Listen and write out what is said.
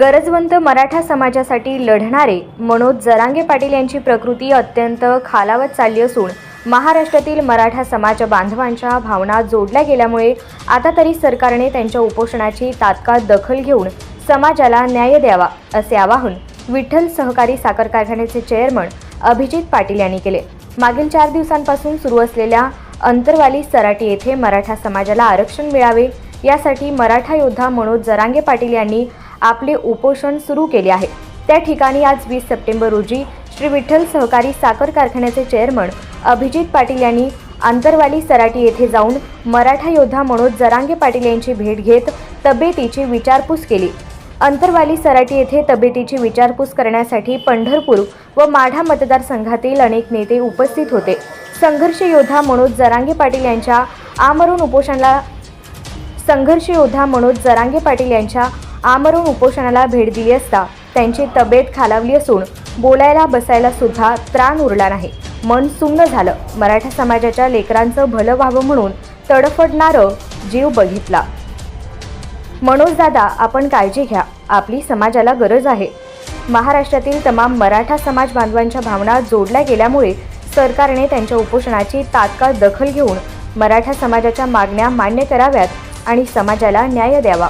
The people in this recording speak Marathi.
गरजवंत मराठा समाजासाठी लढणारे मनोज जरांगे पाटील यांची प्रकृती अत्यंत खालावत चालली असून महाराष्ट्रातील मराठा समाज बांधवांच्या भावना जोडल्या गेल्यामुळे आता तरी सरकारने त्यांच्या उपोषणाची तात्काळ दखल घेऊन समाजाला न्याय द्यावा असे आवाहन विठ्ठल सहकारी साखर कारखान्याचे चेअरमन अभिजित पाटील यांनी केले. मागील चार दिवसांपासून सुरू असलेल्या अंतरवाली सराटी येथे मराठा समाजाला आरक्षण मिळावे यासाठी मराठा योद्धा मनोज जरांगे पाटील यांनी आपले उपोषण सुरू केले आहे. त्या ठिकाणी आज वीस सप्टेंबर रोजी श्री विठ्ठल सहकारी साखर कारखान्याचे चेअरमन अभिजित पाटील यांनी आंतरवाली सराटी येथे जाऊन मराठा योद्धा मनोज जरांगे पाटील यांची भेट घेत तब्येतीची विचारपूस केली. अंतरवाली सराटी येथे तब्येतीची विचारपूस करण्यासाठी पंढरपूर व माढा मतदारसंघातील अनेक नेते उपस्थित होते. संघर्ष योद्धा मनोज जरांगे पाटील यांच्या आमरून उपोषणाला संघर्ष योद्धा मनोज जरांगे पाटील यांच्या आमरून उपोषणाला भेट दिली असता त्यांची तब्येत खालावली असून बोलायला बसायला सुद्धा त्राण उरला नाही. मन सुन्न झालं. मराठा समाजाच्या लेकरांचं भलं व्हावं म्हणून तडफडणारं जीव बघितला. मनोज दादा आपण काळजी घ्या. आपली समाजाला गरज आहे. महाराष्ट्रातील तमाम मराठा समाज बांधवांच्या भावना जोडल्या गेल्यामुळे सरकारने त्यांच्या उपोषणाची तात्काळ दखल घेऊन मराठा समाजाच्या मागण्या मान्य कराव्यात आणि समाजाला न्याय द्यावा.